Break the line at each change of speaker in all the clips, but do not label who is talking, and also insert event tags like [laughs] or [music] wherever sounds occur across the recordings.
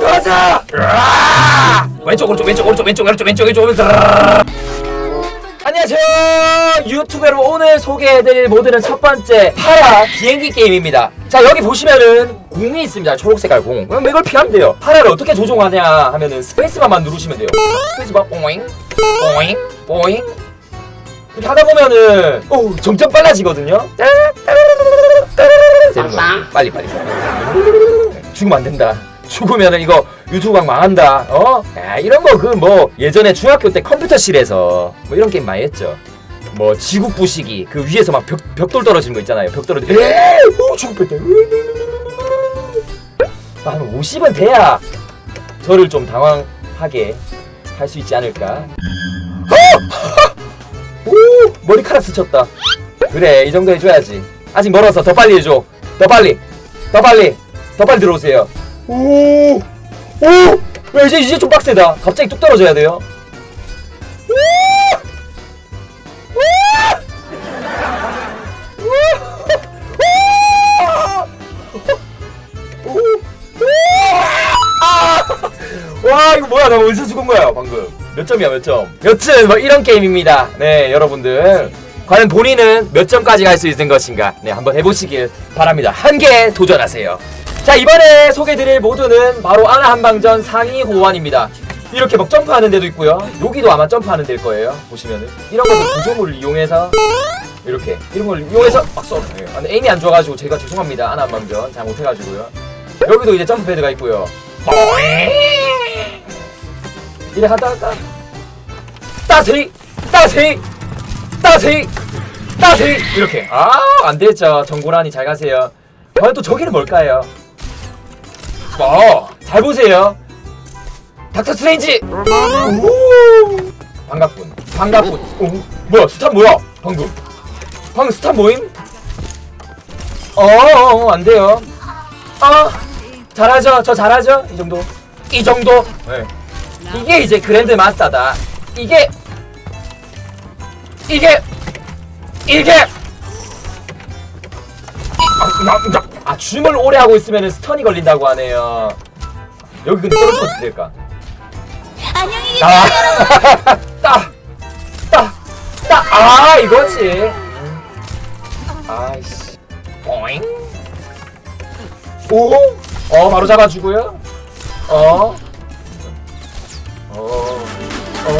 가자! 으아! 왼쪽 오른쪽 왼쪽 오른쪽 왼쪽 오른쪽 왼쪽 왼쪽 오른쪽. 안녕하세요. 유튜브로 오늘 소개해드릴 모드는 첫 번째 파라 비행기 게임입니다. 자 여기 보시면은 공이 있습니다. 초록색깔 공. 그럼 이걸 피하면 돼요. 파라를 어떻게 조종하냐 하면은 스페이스바만 누르시면 돼요. 스페이스바 뽀잉 뽀잉 뽀잉. 이렇게 하다 보면은 오 점점 빨라지거든요. 빨리 빨리 죽으면 안 된다. 죽으면은 이거 유튜브 막 망한다. 어? 야, 이런 거 그 뭐 예전에 중학교 때 컴퓨터실에서 뭐 이런 게임 많이 했죠. 뭐 지구 부시기 그 위에서 막 벽, 벽돌 떨어지는 거 있잖아요. 벽 떨어지 에이 오 죽을 뻔했다. 아, 한 50은 돼야 저를 좀 당황하게 할 수 있지 않을까. [laughs] 오 머리카락 스쳤다. 그래 이 정도 해줘야지. 아직 멀어서 더 빨리 해줘. 더 빨리. 더 빨리 더 빨리 들어오세요. 오 오 야, 이제 이제 좀 빡세다. 갑자기 뚝 떨어져야 돼요. 와 이거 뭐야? 나 어디서 죽은 거야 방금? 몇 점이야 몇 점? 여튼 뭐 이런 게임입니다. 네 여러분들. 과연 본인은 몇 점까지 갈 수 있는 것인가? 네 한번 해보시길 바랍니다. 한 개 도전하세요 자 이번에 소개드릴 모드는 바로 아나 한방전 상위 호환입니다. 이렇게 막 점프하는 데도 있고요. 여기도 아마 점프하는 데일 거예요. 보시면은. 이런 것도 구조물을 이용해서 이렇게 이런 걸 이용해서 막 써. 네. 아, 근데 에임이 안 좋아가지고 제가 죄송합니다. 아나 한방전. 잘 못해가지고요. 여기도 이제 점프 패드가 있고요. 이래 하다가 따스리 따스리 따스리 따스리 이렇게. 아 안 되죠. 정고라니 잘 가세요. 과연 또 저기는 뭘까요 어잘 보세요. 닥터 스트레인지! 오! 반갑군. 반갑군. 오 뭐야 스탑 뭐야? 방금. 방금 스탑 모임? 어어 안 돼요. 아 잘하죠? 저 잘하죠? 이 정도. 이 정도? 네. 이게 이제 그랜드 마스터다. 이게 이게 이게! 이- 아, 나- 나- 아 줌을 오래 하고 있으면 스턴이 걸린다고 하네요. 여기 근데 떨어지면 어떻게 될까?
안녕히 계세요.
아, [laughs] 따, 따, 따, 아 이거지. 아이씨, 오잉, 오, 어 바로 잡아주고요. 어, 어, 어,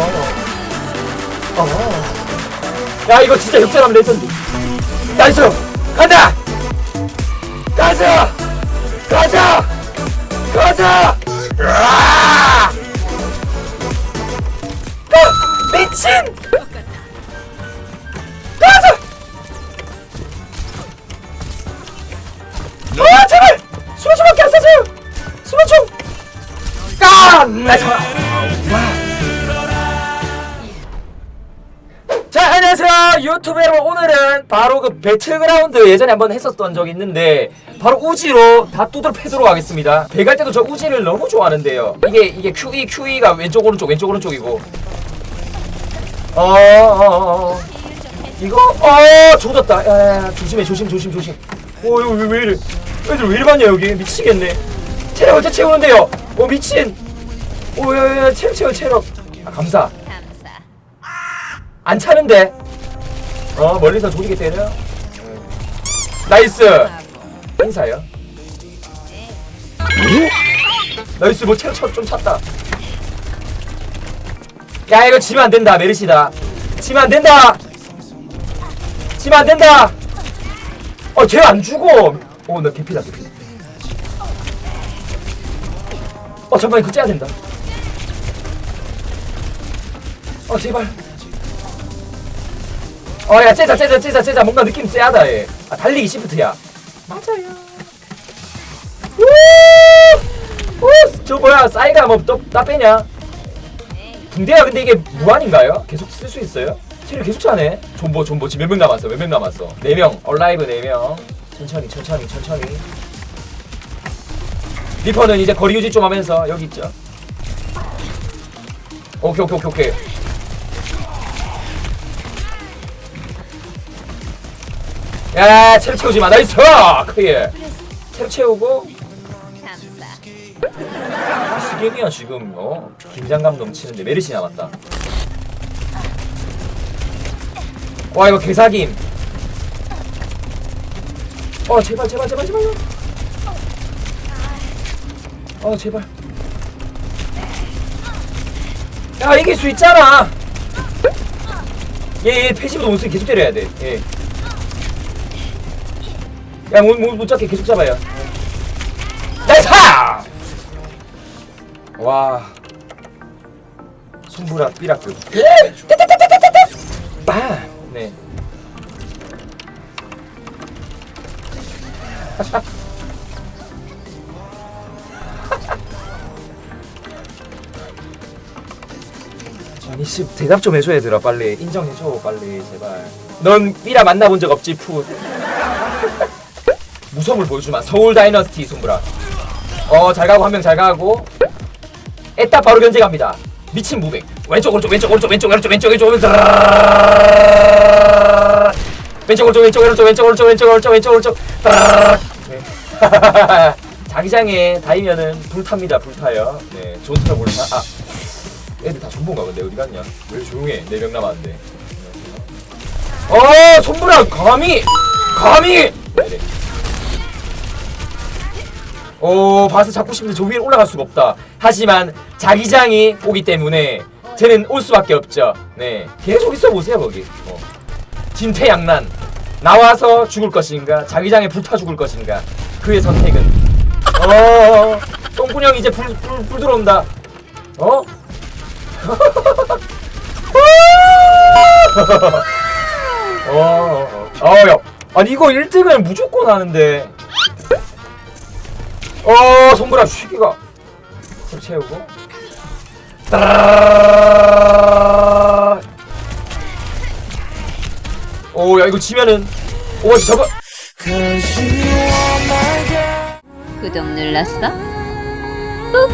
어. 야 이거 진짜 역전하면 레전드. 나이스, 간다. 가자, 가자, 가자. 으아! 아, 미친! 가자! 아 제발! 수호총밖에 안 쏴줘요! 수호총! 아! 나이스! 안녕하세요. 유튜브 여러분. 오늘은 바로 그 배틀그라운드 예전에 한번 했었던 적이 있는데 바로 우지로 다 두드러 패도록 하겠습니다. 배갈 때도 저 우지를 너무 좋아하는데요. 이게 이게 QE QE가 왼쪽 오른쪽 왼쪽 오른쪽이고. 어어어 어, 이거? 어 조졌다. 야야야 조심해 조심 조심 조심. 오 이거 왜, 왜 이래? 애들 왜 이래 많냐 여기? 미치겠네. 체력 어째 채우는데요? 오 미친. 오야야야 체력 체력 체력. 아 감사. 안 차는데? 어 멀리서 조리게 때려 나이스! 인사요. 나이스 뭐 체력 쳐- 좀 찼다. 야 이거 지면 안 된다 메르시다. 지면 안 된다! 지면 안 된다! 어쟤 안 죽어! 어나 개피다 개피. 어 잠깐만 이거 째야 된다. 어 제발 어야 째자 째자 째자 째자. 뭔가 느낌 쎄하다 얘. 아, 달리기 시프트야. 맞아요. 우저 뭐야 싸이가 뭐또나 빼냐? 붕대야 근데 이게 무한인가요? 계속 쓸 수 있어요? 체력 계속 차네. 존버 존버. 지금 몇명 남았어? 몇 명 남았어? 4명. 얼라이브 4명. 천천히 천천히 천천히. 리퍼는 이제 거리 유지 좀 하면서 여기 있죠. 오케이 오케이 오케이 오케이 야, 체력 채우지 마. 나이스! 크게. 체력 채우고. 스겜이야, 지금. 어. 긴장감 넘치는데. 메르시 남았다. 와, 이거 개사김. 어, 제발, 제발, 제발, 제발. 어, 제발. 야, 이길 수 있잖아! 얘, 얘 패시브 너무 계속 때려야 돼. 예. 야, 몸, 몸못 잡게 계속 잡아요. 나이스! 와. 손보라 삐라급. 빵! 예! 아, 네. [laughs] 이씨 대답 좀 해줘 얘들아 빨리 인정해줘 빨리 제발 넌 삐라 만나본 적 없지 푸 무섭을 보여주만 서울 다이너스티 손브라. 어 잘 가고 한 명 잘 가고. 에따 바로 견제 갑니다. 미친 무빙. 왼쪽 오른쪽 왼쪽 오른쪽 왼쪽 오른쪽 왼쪽 왼쪽 오른쪽. 왼쪽 오른쪽 왼쪽 오른쪽 왼쪽 오른쪽 왼쪽 오른쪽 왼쪽 오른쪽. 장장에 다이면은 불탑니다 불타요. 네 존스터 불타. 아. 애들 다 존본가 근데 어디 갔냐? 왜 조용해? 네 명 남았는데. 어 손브라 감히! 감히! 오 바스 잡고 싶은데 저 위에 올라갈 수가 없다. 하지만 자기장이 오기 때문에 쟤는 올 수밖에 없죠. 네 계속 있어 보세요 거기. 어. 진퇴양난. 나와서 죽을 것인가? 자기장에 불타 죽을 것인가? 그의 선택은? 어 똥구녕 이제 불, 불, 불 들어온다. [laughs] 어? 어, 어, 어, 야. 아니 이거 1등을 무조건 하는데 어 손브라 쉬기가 풀 채우고. 따라 오야 이거 지면은 오 저거.
구독 눌렀어? 꾹